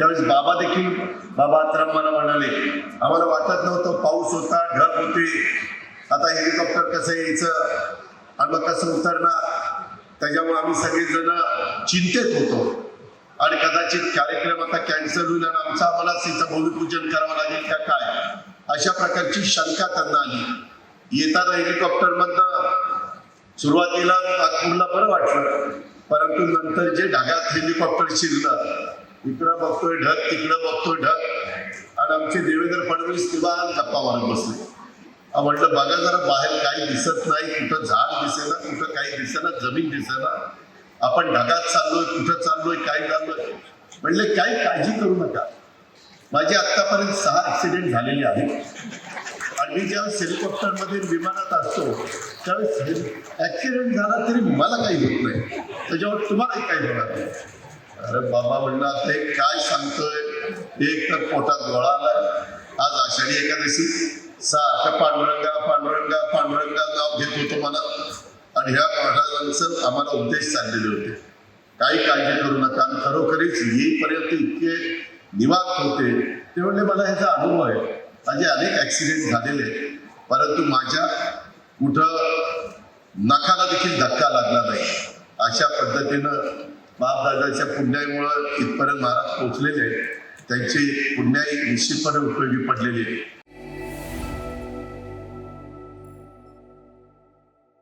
त्यावेळेस बाबा देखील बाबा आत्राम मला म्हणाले आम्हाला वाटत नव्हतं पाऊस होता ढग होते. आता हेलिकॉप्टर कसं यायचं? आणि मग कसं उतरणार? त्याच्यामुळे आम्ही सगळेजण चिंतेत होतो. आणि कदाचित कार्यक्रम आता कॅन्सल होईल आणि आमचं आम्हालाच तिथं भूमिपूजन करावं लागेल का काय? अशा प्रकारची शंका त्यांना आली. येताना हेलिकॉप्टर मधनं सुरुवातीला नागपूरला बरं वाटलं. परंतु नंतर जे ढगात हेलिकॉप्टर शिरलं इकडं बघतोय ढग तिकडं बघतोय ढग. आणि आमचे देवेंद्र फडणवीस निवांत गप्पा मारत बसले. म्हटलं बघा जरा बाहेर काही दिसत नाही कुठं झाड दिसेना कुठं काही दिसेना जमीन दिसेना. आपण ढगात चाललोय कुठं चाललोय काय चाललोय? म्हणले काही काळजी करू नका. माझे आतापर्यंत सहा ऍक्सिडेंट झालेले आहेत. आणि मी ज्यावेळेस हेलिकॉप्टरमध्ये विमानात असतो त्यावेळेस ऍक्सिडेंट झाला तरी मला काही होत नाही. त्याच्यावर तुम्हालाही काही होणार नाही. अरे बाबा म्हणलं आता हे काय सांगतोय? एक तर पोटात गोळा आलाय. आज आषाढी एकादशी. सारखं पांडुरंगा पांडुरंगा पांडुरंगा नाव घेत होतो मला. आणि ह्या महाराजांचं आम्हाला उपदेश चाललेले होते. काही काळजी करू नका. आणि खरोखरीच येईपर्यंत इतके निवांत होते. ते म्हणले मला ह्याचा अनुभव आहे. माझे अनेक ऍक्सिडेंट झालेले आहेत. परंतु माझ्या कुठं नखाला देखील धक्का लागला नाही. अशा पद्धतीनं बापदादाच्या पुण्याईमुळं इथपर्यंत महाराज पोचलेले आहेत. त्यांची पुण्याई निश्चितपणे उपयोगी पडलेली आहे.